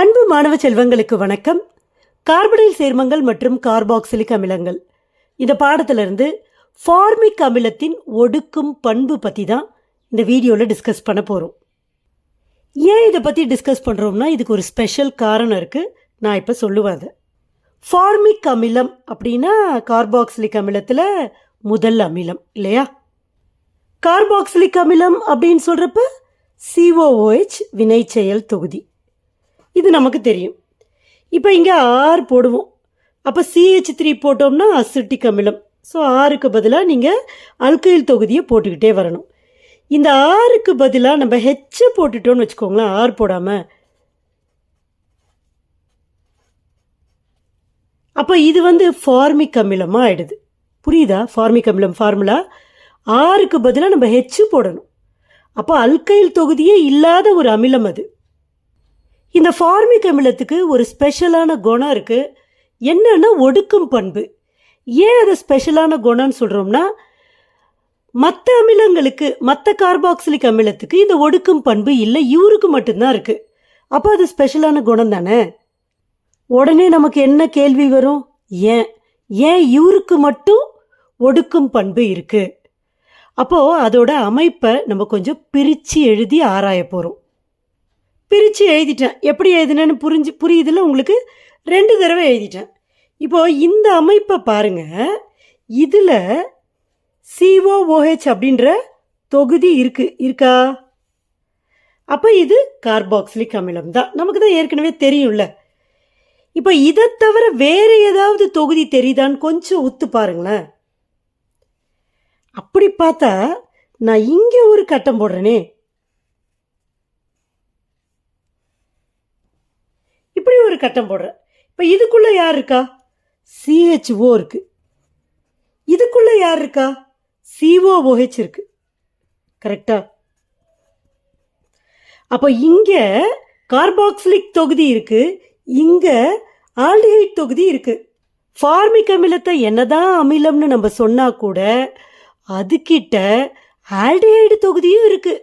அன்பு மாணவ செல்வங்களுக்கு வணக்கம். கார்பனைல் சேர்மங்கள் மற்றும் கார்பாக்சிலிக் அமிலங்கள். இந்த பாடத்திலிருந்து ஃபார்மிக் அமிலத்தின் ஒடுக்கும் பண்பு பற்றி தான் இந்த வீடியோவில் டிஸ்கஸ் பண்ண போகிறோம் ஏன் இதை பற்றி டிஸ்கஸ் பண்ணுறோம்னா இதுக்கு ஒரு ஸ்பெஷல் காரணம் இருக்குது நான் இப்போ சொல்லுவேன் அதை. ஃபார்மிக் அமிலம் அப்படின்னா கார்பாக்சிலிக் அமிலத்தில் முதல் அமிலம் இல்லையா? கார்பாக்சிலிக் அமிலம் அப்படின்னு சொல்கிறப்ப சிஓஓஹெச் வினைச்செயல் தொகுதி. இது நமக்கு தெரியும். இப்போ இங்கே ஆர் போடுவோம். அப்போ சிஹெச் த்ரீ போட்டோம்னா அசிட்டிக் அமிலம் ஸோ ஆறுக்கு பதிலாக நீங்கள் அல்கைல் தொகுதியை போட்டுக்கிட்டே வரணும். இந்த ஆறுக்கு பதிலாக நம்ம ஹெச்சை போட்டுட்டோம்னு வச்சுக்கோங்களேன் ஆர் போடாமல் அப்போ இது வந்து ஃபார்மிக் அமிலமாக ஆயிடுது. புரியுதா? ஃபார்மிக் அமிலம் ஃபார்முலா ஆறுக்கு பதிலாக நம்ம ஹெச்சு போடணும். அப்போ அல்கைல் தொகுதியே இல்லாத ஒரு அமிலம் அது. இந்த ஃபார்மிக் அமிலத்துக்கு ஒரு ஸ்பெஷலான குணம் இருக்குது என்னென்னா ஒடுக்கும் பண்பு. ஏன் அது ஸ்பெஷலான குணம்னு சொல்கிறோம்னா மற்ற அமிலங்களுக்கு மற்ற கார்பாக்சிலிக் அமிலத்துக்கு இந்த ஒடுக்கும் பண்பு இல்லை. இவருக்கு மட்டும்தான் இருக்குது அப்போ அது ஸ்பெஷலான குணம் தானே? உடனே நமக்கு என்ன கேள்வி வரும்? ஏன்? ஏன் இவருக்கு மட்டும் ஒடுக்கும் பண்பு இருக்குது அப்போது அதோட அமைப்பை நம்ம கொஞ்சம் பிரித்து எழுதி ஆராய போகிறோம் பிரித்து எழுதிட்டேன். எப்படி எழுதினேன்னு புரிஞ்சு புரியுதுல உங்களுக்கு? ரெண்டு தடவை எழுதிட்டேன். இப்போது இந்த அமைப்பை பாருங்க. இதில் சிஓஓஹெச் அப்படின்ற தொகுதி இருக்குது இருக்கா? அப்போ இது கார்பாக்சிலிக் அமிலம் தான். நமக்கு தான் ஏற்கனவே தெரியும்ல. இப்போ இதை தவிர வேறு ஏதாவது தொகுதி தெரியுதான்னு கொஞ்சம் உத்து பாருங்களேன். அப்படி பார்த்தா நான் இங்கே ஒரு கட்டம் போடுறேனே இப்படி ஒரு கட்டம் போடுறேன் இப்போ இதுக்குள்ளே யார் இருக்கா? சிஹெச்ஓ இருக்கு. இதுக்குள்ளே யார் இருக்கா? சிஓஓஹெச் இருக்கு. கரெக்டா அப்போ இங்கே கார்பாக்சிலிக் தொகுதி இருக்கு. இங்கே ஆல்டிஹைட் தொகுதி இருக்கு. ஃபார்மிக் அமிலத்தை என்னதான் அமிலம்னு நம்ம சொன்னால் கூட அதுக்கிட்ட ஆல்டிஹைடு தொகுதியும் இருக்கு.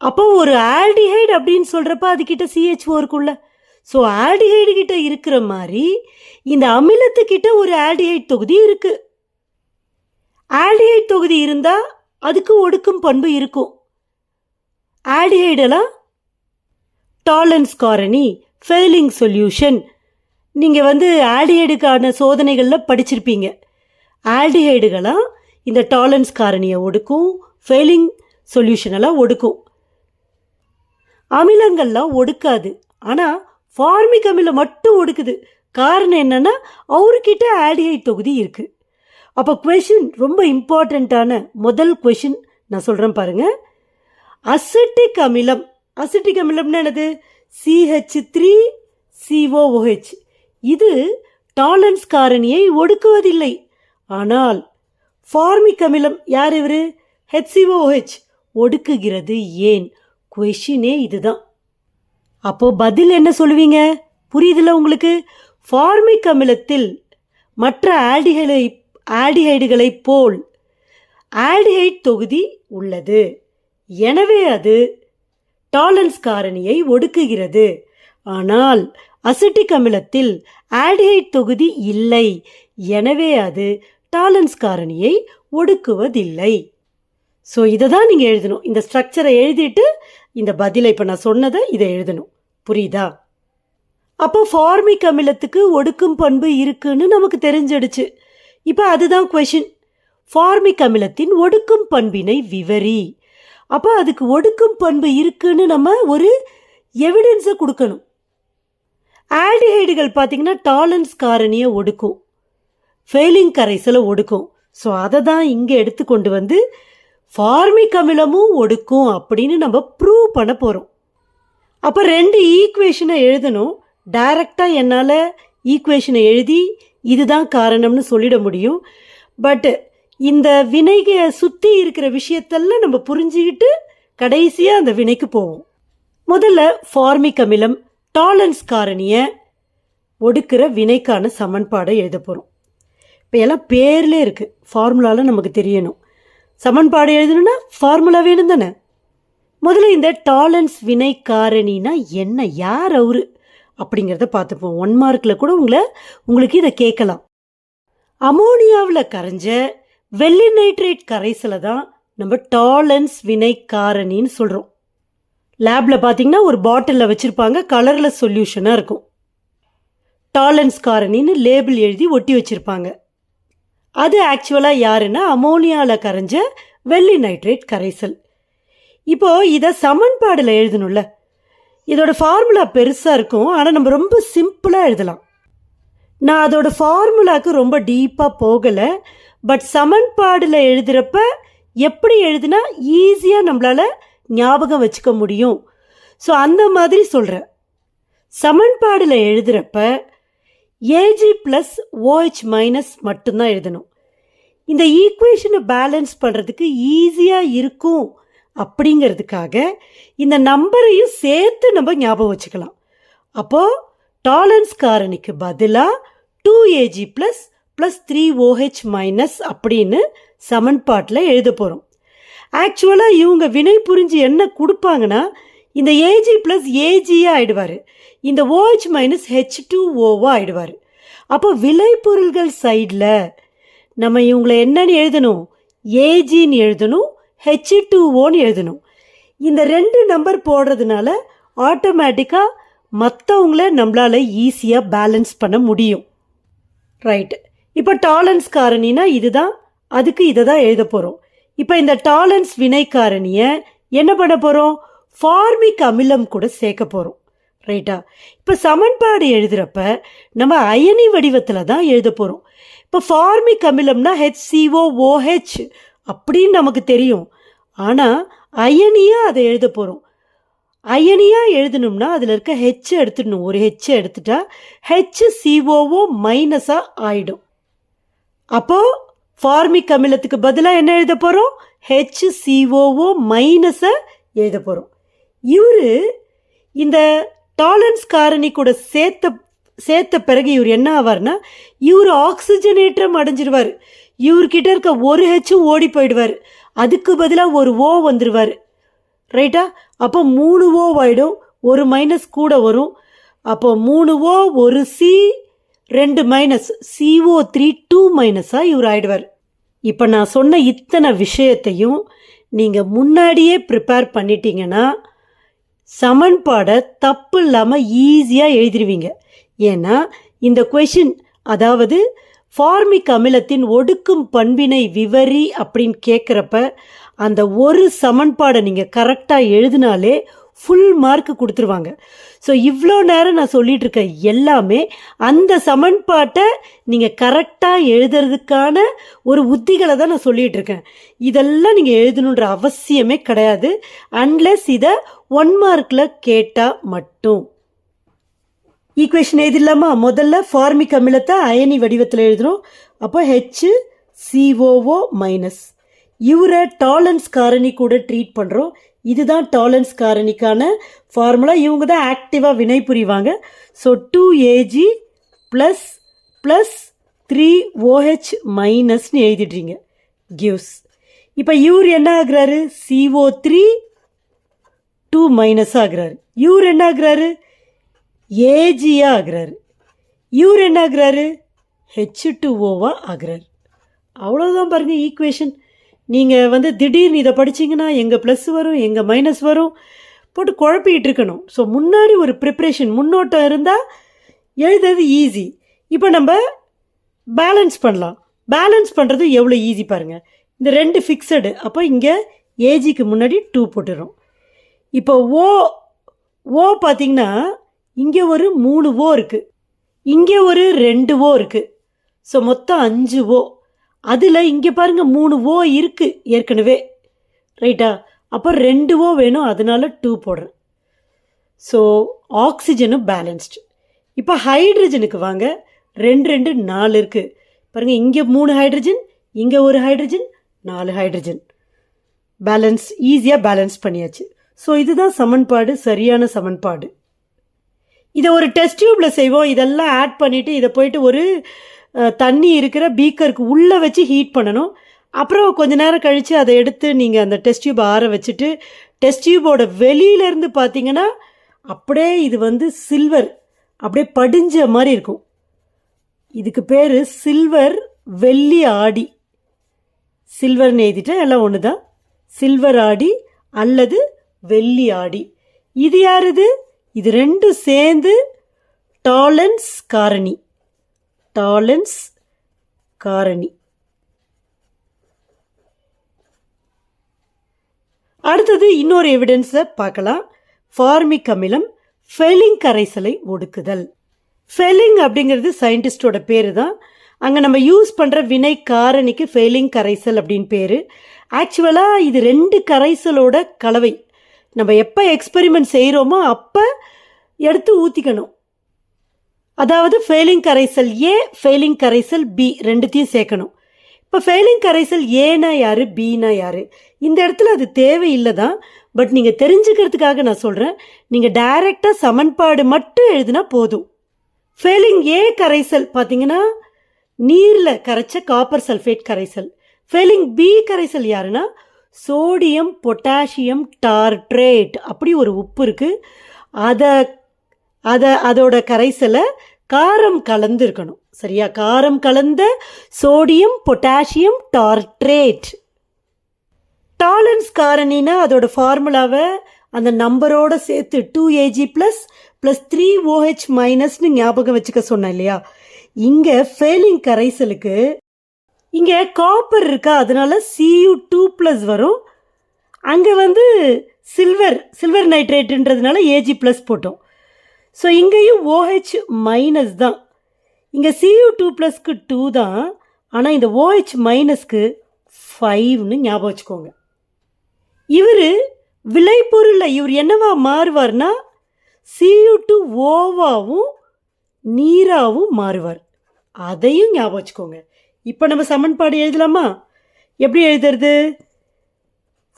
அப்போ ஒரு ஆல்டிஹைடு அப்படின்னு சொல்கிறப்ப அதுக்கிட்ட சிஹெச்ஓ இருக்குள்ள ஸோ ஆல்டிஹைடு கிட்ட இருக்கிற மாதிரி இந்த அமிலத்துக்கிட்ட ஒரு ஆல்டிஹைட் தொகுதி இருக்கு. ஆல்டிஹைட் தொகுதி இருந்தால் அதுக்கு ஒடுக்கும் பண்பு இருக்கும். ஆல்டிஹைடெல்லாம் டாலன்ஸ் காரணி ஃபெயிலிங் சொல்யூஷன் நீங்கள் வந்து ஆல்டிஹைடுக்கான சோதனைகளில் படிச்சிருப்பீங்க. ஆல்டிஹைடுகளாம் இந்த டாலன்ஸ் காரணியை ஒடுக்கும் ஃபெயிலிங் சொல்யூஷனெல்லாம் ஒடுக்கும். அமிலங்கள்லாம் ஒடுக்காது. ஆனால் ஃபார்மிக் அமிலம் மட்டும் ஒடுக்குது. காரணம் என்னன்னா அவர்கிட்ட ஆல்டிஹைட் தொகுதி இருக்கு. அப்போ கொஷின் ரொம்ப இம்பார்ட்டண்ட்டான முதல் கொஷின் நான் சொல்கிறேன் பாருங்க. அசிட்டிக் அமிலம். அசிட்டிக் அமிலம்னா என்னது? சிஹெச் த்ரீ சிஓஓஹெச் இது டாலன்ஸ் காரணியை ஒடுக்குவதில்லை. ஆனால் ஃபார்மிக் அமிலம் யார் இவர்? ஹெச்சிஓஹெச் ஒடுக்குகிறது ஏன்? கொஷினே இதுதான். அப்போ பதில் என்ன சொல்லுவீங்க? புரியுதுல உங்களுக்கு? ஃபார்மிக் அமிலத்தில் மற்ற ஆல்டிகளை ஆல்டிஹைடுகளைப் போல் ஆல்டிஹைட் தொகுதி உள்ளது. எனவே அது டாலன்ஸ் காரணியை ஒடுக்குகிறது. ஆனால் அசிட்டிக் அமிலத்தில் ஆல்டிஹைட் தொகுதி இல்லை. எனவே அது டாலன்ஸ் காரணியை ஒடுக்குவதில்லை. ஸோ இதை தான் நீங்கள் எழுதணும். இந்த ஸ்ட்ரக்சரை எழுதிட்டு இந்த பதிலை இப்போ நான் சொன்னதை இதை எழுதணும். புரியுதா? அப்போ ஃபார்மிக் அமிலத்துக்கு ஒடுக்கும் பண்பு இருக்குன்னு நமக்கு தெரிஞ்சிடுச்சு. இப்போ அதுதான் கொஷின் ஃபார்மிக் அமிலத்தின் ஒடுக்கும் பண்பினை விவரி. அப்போ அதுக்கு ஒடுக்கும் பண்பு இருக்குன்னு நம்ம ஒரு எவிடன்ஸை கொடுக்கணும். ஆல்டிஹைடுகள் பார்த்தீங்கன்னா டாலன்ஸ் காரணியை ஒடுக்கும். ஃபெயிலிங் கரைசலை ஒடுக்கும். ஸோ அதை தான் இங்கே எடுத்து கொண்டு வந்து ஃபார்மிக் அமிலமும் ஒடுக்கும் அப்படின்னு நம்ம ப்ரூவ் பண்ண போகிறோம் அப்போ ரெண்டு ஈக்குவேஷனை எழுதணும். டைரக்டாக என்னால் ஈக்குவேஷனை எழுதி இதுதான் காரணம்னு சொல்லிட முடியும். பட்டு இந்த வினைகை சுற்றி இருக்கிற விஷயத்தெல்லாம் நம்ம புரிஞ்சுக்கிட்டு கடைசியாக அந்த வினைக்கு போவோம். முதல்ல ஃபார்மிக் அமிலம் டாலன்ஸ் காரணியை ஒடுக்கிற வினைக்கான சமன்பாடை எழுத போகிறோம் இப்போ எல்லாம் பேர்லே இருக்குது ஃபார்முலாவில் நமக்கு தெரியணும். சமன்பாடு எழுதணும்னா ஃபார்முலா வேணும் தானே? முதல்ல இந்த டாலன்ஸ் வினை காரணினா என்ன யார் அவரு? அப்படிங்கிறத பார்த்துப்போம். ஒன் மார்க்கில் கூட உங்களை உங்களுக்கு இதை கேட்கலாம். அமோனியாவில் கரைஞ்ச வெள்ளி நைட்ரேட் கரைசலை தான் நம்ம டாலன்ஸ் வினை காரணின்னு சொல்கிறோம் லேபில் பார்த்தீங்கன்னா ஒரு பாட்டிலில் வச்சுருப்பாங்க கலரில் சொல்யூஷனாக இருக்கும். டாலன்ஸ் காரணின்னு லேபிள் எழுதி ஒட்டி வச்சுருப்பாங்க. அது ஆக்சுவலாக யாருன்னா அமோனியாவில் கரைஞ்ச வெள்ளி நைட்ரேட் கரைசல். இப்போ இதை சமன்பாடில் எழுதணும்ல. இதோட ஃபார்முலா பெருசாக இருக்கும். ஆனால் நம்ம ரொம்ப சிம்பிளாக எழுதலாம். நான் அதோட ஃபார்முலாவுக்கு ரொம்ப டீப்பாக போகலை. பட் சமன்பாடில் எழுதுகிறப்ப எப்படி எழுதுனா ஈஸியாக நம்மளால் ஞாபகம் வச்சுக்க முடியும். ஸோ அந்த மாதிரி சொல்கிறேன் சமன்பாடில் எழுதுகிறப்ப ஏஜி ப்ளஸ் ஓஹெச் மைனஸ் மட்டும்தான் எழுதணும். இந்த ஈக்குவேஷனை பேலன்ஸ் பண்ணுறதுக்கு ஈஸியாக இருக்கும். அப்படிங்கிறதுக்காக இந்த நம்பரையும் சேர்த்து நம்ம ஞாபகம் வச்சுக்கலாம். அப்போது டாலன்ஸ் காரணிக்கு பதிலாக two AG plus plus three OH minus அப்படின்னு சமன்பாட்டில் எழுத போகிறோம் ஆக்சுவலாக இவங்க வினை புரிஞ்சு என்ன கொடுப்பாங்கன்னா இந்த ஏஜி ப்ளஸ் ஏஜியாக ஆகிடுவார் இந்த ஓஹெச் மைனஸ் ஹெச் டூ ஓவாக ஆகிடுவார் அப்போ விளைபொருள்கள் சைடில் நம்ம இவங்களை என்னன்னு எழுதணும்? ஏஜின்னு எழுதணும் ஹெச்இ டூ ஓன்னு எழுதணும். இந்த ரெண்டு நம்பர் போடுறதுனால ஆட்டோமேட்டிக்காக மற்றவங்கள நம்மளால் ஈஸியாக பேலன்ஸ் பண்ண முடியும். ரைட்டு இப்போ டாலன்ஸ் காரணினா இதுதான். அதுக்கு இதை தான் எழுத போகிறோம் இப்போ இந்த டாலன்ஸ் வினை காரணியை என்ன பண்ண போகிறோம் ஃபார்மிக் அமிலம் கூட சேர்க்க போகிறோம் ரைட்டா இப்போ சமன்பாடு எழுதுகிறப்ப நம்ம அயனி வடிவத்தில் தான் எழுத போகிறோம் இப்போ ஃபார்மிக் அமிலம்னா ஹெச்சிஓஓஹெச் அப்படின்னு நமக்கு தெரியும். ஆனால் அயனியாக அதை எழுத போகிறோம் அயனியாக எழுதணும்னா அதில் இருக்க ஹெச் எடுத்துடணும். ஒரு ஹெச் எடுத்துட்டா ஹெச் சிஓஓ மைனஸாக ஆயிடும். அப்போது ஃபார்மிக் அமிலத்துக்கு பதிலாக என்ன எழுத போகிறோம் ஹெச் சிஓஓ மைனஸை எழுத போகிறோம் இவர் இந்த டாலன்ஸ் காரணி கூட சேர்த்த சேர்த்த பிறகு இவர் என்ன ஆவார்னா இவர் ஆக்சிஜனேற்றம் அடைஞ்சிருவார். இவர்கிட்ட இருக்க ஒரு ஹெச்சும் ஓடி போயிடுவார். அதுக்கு பதிலாக ஒரு ஓ வந்துடுவார் ரைட்டா அப்போ மூணு ஓ ஆகிடும் ஒரு மைனஸ் கூட வரும். அப்போ மூணு ஓ ஒரு சி ரெண்டு மைனஸ் சிஓ த்ரீ டூ மைனஸாக இவர் ஆயிடுவார். இப்போ நான் சொன்ன இத்தனை விஷயத்தையும் நீங்கள் முன்னாடியே ப்ரிப்பேர் பண்ணிட்டீங்கன்னா சமன்பாடை தப்பு இல்லாமல் ஈஸியாக எழுதிடுவீங்க ஏன்னா இந்த கொஷின் அதாவது ஃபார்மிக் அமிலத்தின் ஒடுக்கும் பண்பினை விவரி அப்படின்னு கேட்குறப்ப அந்த ஒரு சமன்பாடை நீங்கள் கரெக்டாக எழுதினாலே ஃபுல் மார்க் கொடுத்துருவாங்க. ஸோ இவ்வளோ நேரம் நான் சொல்லிட்டு இருக்க எல்லாமே அந்த சமன்பாட்டை நீங்கள் கரெக்டாக எழுதுறதுக்கான ஒரு உத்திகளை தான் நான் சொல்லிட்டு இருக்கேன் இதெல்லாம் நீங்கள் எழுதணுன்ற அவசியமே கிடையாது. அன்லெஸ் இதை ஒன் மார்க்கில் கேட்டால் மட்டும். ஈக்குவேஷன் எழுதிடலாமா? முதல்ல ஃபார்மிக் அமிலத்தை அயனி வடிவத்தில் எழுதுகிறோம் அப்போ ஹெச் சிஓஓ மைனஸ் இவரை டாலன்ஸ் காரணி கூட ட்ரீட் பண்ணுறோம் இதுதான் டாலன்ஸ் காரணிக்கான ஃபார்முலா இவங்க தான் ஆக்டிவாக வினை புரிவாங்க so two AG plus plus three OH மைனஸ்னு எழுதிடுறீங்க. கிவ்ஸ் இப்போ இவர் என்ன ஆகுறாரு? சிஓ த்ரீ டூ மைனஸ் ஆகுறாரு. இவர் என்ன ஆகுறாரு? ஏஜியாக ஆகுறாரு இவர் என்ன ஆகுறாரு ஹெச் டு ஓவாக ஆகுறாரு. அவ்வளோதான் பாருங்கள் ஈக்குவேஷன் நீங்கள் வந்து திடீர்னு இதை படிச்சிங்கன்னா எங்கே ப்ளஸ் வரும் எங்கே மைனஸ் வரும் போட்டு குழப்பிக்கிட்டு இருக்கணும். ஸோ முன்னாடி ஒரு ப்ரிப்ரேஷன் முன்னோட்டம் இருந்தால் எழுதுறது ஈஸி இப்போ நம்ம பேலன்ஸ் பண்ணலாம். பேலன்ஸ் பண்ணுறது எவ்வளோ ஈஸி பாருங்கள் இந்த ரெண்டு ஃபிக்ஸடு அப்போ இங்கே ஏஜிக்கு முன்னாடி டூ போட்டுறோம். இப்போ ஓ ஓ பார்த்தீங்கன்னா இங்கே ஒரு மூணு ஓ இருக்குது இங்கே ஒரு ரெண்டு ஓ இருக்குது ஸோ மொத்தம் அஞ்சு ஓ. அதில் இங்கே பாருங்கள் மூணு ஓ இருக்குது ஏற்கனவே. ரைட்டா அப்போ ரெண்டு ஓ வேணும் அதனால டூ போடுறேன். ஸோ ஆக்சிஜனும் பேலன்ஸ்டு இப்போ ஹைட்ரஜனுக்கு வாங்க. ரெண்டு ரெண்டு நாலு இருக்குது பாருங்கள் இங்கே மூணு ஹைட்ரஜன் இங்கே ஒரு ஹைட்ரஜன் நாலு ஹைட்ரஜன் பேலன்ஸ் ஈஸியாக பேலன்ஸ் பண்ணியாச்சு. ஸோ இதுதான் சமன்பாடு சரியான சமன்பாடு. இதை ஒரு டெஸ்ட் டியூப்பில் செய்வோம். இதெல்லாம் ஆட் பண்ணிவிட்டு இதை போயிட்டு ஒரு தண்ணி இருக்கிற பீக்கருக்கு உள்ளே வச்சு ஹீட் பண்ணணும். அப்புறம் கொஞ்ச நேரம் கழித்து அதை எடுத்து நீங்கள் அந்த டெஸ்ட் டியூப் ஆற வச்சுட்டு டெஸ்ட் டியூபோட வெளியிலேருந்து பார்த்தீங்கன்னா அப்படியே இது வந்து சில்வர் அப்படியே படிஞ்ச மாதிரி இருக்கும். இதுக்கு பேர் சில்வர் வெள்ளி ஆடி. சில்வர்னு எழுதிட்டேன். எல்லாம் ஒன்று தான் சில்வர் ஆடி அல்லது வெள்ளி ஆடி. இது யாருது இது ரெண்டும் சேர்ந்து டாலன்ஸ் காரணி. டாலன்ஸ் காரணி. அடுத்தது இன்னொரு எவிடன்ஸை பார்க்கலாம். ஃபார்மிக் அமிலம் ஃபெலிங் கரைசலை ஒடுக்குதல். ஃபெலிங் அப்படிங்கிறது சயின்டிஸ்டோட பேர் தான் அங்கே நம்ம யூஸ் பண்ணுற வினை காரணிக்கு ஃபெலிங் கரைசல் அப்படின்னு பேர். ஆக்சுவலாக இது ரெண்டு கரைசலோட கலவை. நம்ம எப்போ எக்ஸ்பெரிமெண்ட் செய்கிறோமோ அப்போ எடுத்து ஊற்றிக்கணும் அதாவது ஃபெயிலிங் கரைசல் ஏ ஃபெயிலிங் கரைசல் பி ரெண்டுத்தையும் சேர்க்கணும். இப்போ ஃபெயிலிங் கரைசல் ஏனா யார் பினா யார்? இந்த இடத்துல அது தேவையில்லை தான் பட் நீங்கள் தெரிஞ்சுக்கிறதுக்காக நான் சொல்கிறேன் நீங்கள் டைரெக்டாக சமன்பாடு மட்டும் எழுதினா போதும். ஃபெயிலிங் ஏ கரைசல் பார்த்தீங்கன்னா நீரில் கரைச்ச காப்பர் சல்ஃபேட் கரைசல். ஃபெயிலிங் பி கரைசல் யாருன்னா சோடியம் பொட்டாசியம் டார்ட்ரேட் அப்படி ஒரு உப்பு இருக்குது அதை அதை அதோட கரைசலை காரம் கலந்துருக்கணும். சரியா? காரம் கலந்த சோடியம் பொட்டாசியம் டார்ட்ரேட். டாலன்ஸ் காரணினா அதோட ஃபார்முலாவை அந்த நம்பரோட சேர்த்து two AG plus plus three OH மைனஸ்னு ஞாபகம் வச்சுக்க சொன்னேன் இல்லையா? இங்கே ஃபெயிலிங் கரைசலுக்கு இங்கே காப்பர் இருக்கா? அதனால சியு டூ ப்ளஸ் வரும். அங்கே வந்து சில்வர் சில்வர் நைட்ரேட்டுன்றதுனால ஏஜி ப்ளஸ் போட்டோம். ஸோ இங்கேயும் ஓஹெச் மைனஸ் தான். இங்கே சியு டூ ப்ளஸ்க்கு டூ தான். ஆனால் இந்த ஓஹெச் மைனஸ்க்கு ஃபைவ்னு ஞாபகம் வச்சுக்கோங்க. இவர் விளைபொருளில் இவர் என்னவா மாறுவார்னா சியு டூ ஓவாவும் நீராவும் மாறுவார். அதையும் ஞாபகம் வச்சுக்கோங்க. இப்போ நம்ம சமன்பாடு எழுதலாமா? எப்படி எழுதுறது?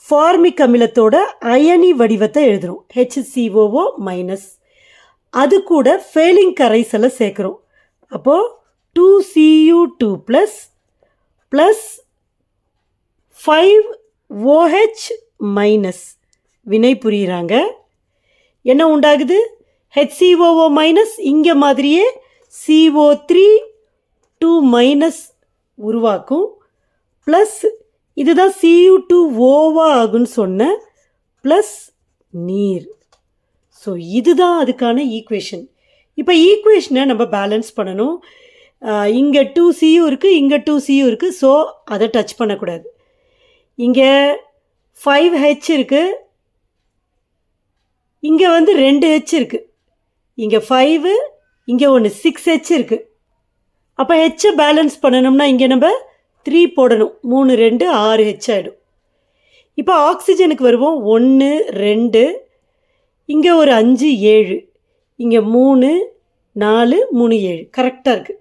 ஃபார்மிக் அமிலத்தோட அயனி வடிவத்தை எழுதுகிறோம் ஹெச்சிஓஓ மைனஸ் அது கூட ஃபெயிலிங் கரைசலை சேர்க்குறோம். அப்போது two CU two plus plus five OH minus வினை புரியுறாங்க. என்ன உண்டாகுது? ஹெச்சிஓஓ மைனஸ் இங்கே மாதிரியே சிஓ த்ரீ டூ மைனஸ் உருவாக்கும். ப்ளஸ் இதுதான் சியூ டூ ஓவா ஆகுன்னு சொன்னேன் ப்ளஸ் நீர். ஸோ இதுதான் அதுக்கான ஈக்குவேஷன் இப்போ ஈக்குவேஷனை நம்ம பேலன்ஸ் பண்ணணும். இங்கே டூ சியும் இருக்குது இங்கே டூ சியும் இருக்குது ஸோ அதை டச் பண்ணக்கூடாது. இங்கே ஃபைவ் ஹெச் இருக்குது இங்கே வந்து ரெண்டு ஹெச் இருக்குது இங்கே ஃபைவு இங்கே ஒன்று சிக்ஸ் ஹெச் இருக்குது அப்போ ஹெச்சை பேலன்ஸ் பண்ணணும்னா இங்கே நம்ம த்ரீ போடணும். மூணு ரெண்டு ஆறு ஹெச் ஆகிடும் இப்போ ஆக்சிஜனுக்கு வருவோம். ஒன்று ரெண்டு. இங்கே ஒரு அஞ்சு ஏழு. இங்கே மூணு நாலு மூணு ஏழு. கரெக்டாக இருக்குது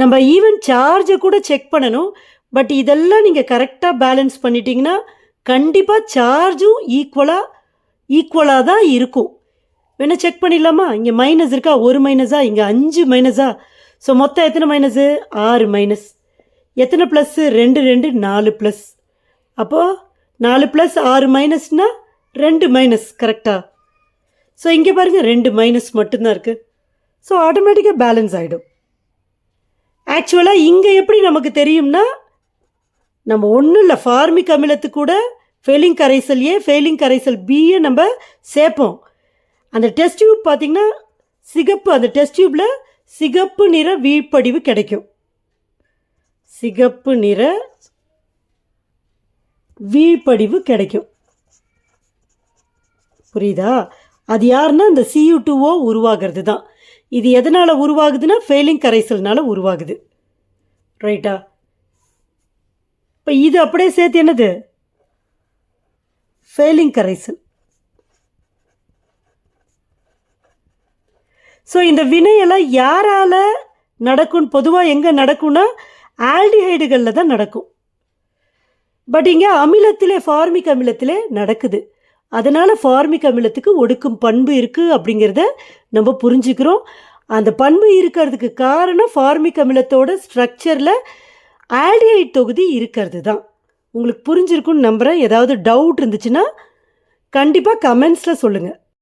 நம்ம ஈவன் சார்ஜை கூட செக் பண்ணணும். பட் இதெல்லாம் நீங்கள் கரெக்டாக பேலன்ஸ் பண்ணிட்டீங்கன்னா கண்டிப்பாக சார்ஜும் ஈக்குவலாக ஈக்குவலாக தான் இருக்கும். வேணால் செக் பண்ணிடலாமா? இங்கே மைனஸ் இருக்கா? ஒரு மைனஸா இங்கே அஞ்சு மைனஸா ஸோ மொத்தம் எத்தனை மைனஸு ஆறு மைனஸ் எத்தனை ப்ளஸ்ஸு ரெண்டு ரெண்டு நாலு ப்ளஸ் அப்போது நாலு ப்ளஸ் ஆறு மைனஸ்னால் ரெண்டு மைனஸ் கரெக்டாக ஸோ இங்கே பாருங்கள் ரெண்டு மைனஸ் மட்டும்தான் இருக்குது ஸோ ஆட்டோமேட்டிக்காக பேலன்ஸ் ஆகிடும் ஆக்சுவலாக இங்கே எப்படி நமக்கு தெரியும்னா நம்ம ஒன்றும் இல்லை ஃபார்மிக் அமிலத்துக்கு கூட ஃபெயிலிங் கரைசல் ஏ ஃபெயிலிங் கரைசல் பியை நம்ம சேர்ப்போம். அந்த டெஸ்ட் டியூப் பார்த்திங்கன்னா சிகப்பு அந்த டெஸ்ட் டியூப்பில் சிகப்பு நிற வீழ்ப்படிவு கிடைக்கும். சிகப்பு நிற வீழ்ப்படிவு கிடைக்கும். புரியுதா? அது யாருன்னா இந்த சியூ டூஓ உருவாகிறது தான் இது எதனால் உருவாகுதுன்னா ஃபெயிலிங் கரைசல்னால உருவாகுது. ரைட்டா இப்போ இது அப்படியே சேர்த்து என்னது? ஃபெயிலிங் கரைசல். ஸோ இந்த வினையெல்லாம் யாரால் நடக்கும் பொதுவாக எங்கே நடக்கும்னா ஆல்டிஹைடுகளில் தான் நடக்கும். பட் இங்கே அமிலத்திலே ஃபார்மிக் அமிலத்திலே நடக்குது. அதனால் ஃபார்மிக் அமிலத்துக்கு ஒடுக்கும் பண்பு இருக்குது அப்படிங்கிறத நம்ம புரிஞ்சுக்கிறோம். அந்த பண்பு இருக்கிறதுக்கு காரணம் ஃபார்மிக் அமிலத்தோட ஸ்ட்ரக்சரில் ஆல்டிஹைட் தொகுதி இருக்கிறது தான். உங்களுக்கு புரிஞ்சிருக்குன்னு நம்புகிறேன் ஏதாவது டவுட் இருந்துச்சுன்னா கண்டிப்பாக கமெண்ட்ஸில் சொல்லுங்கள்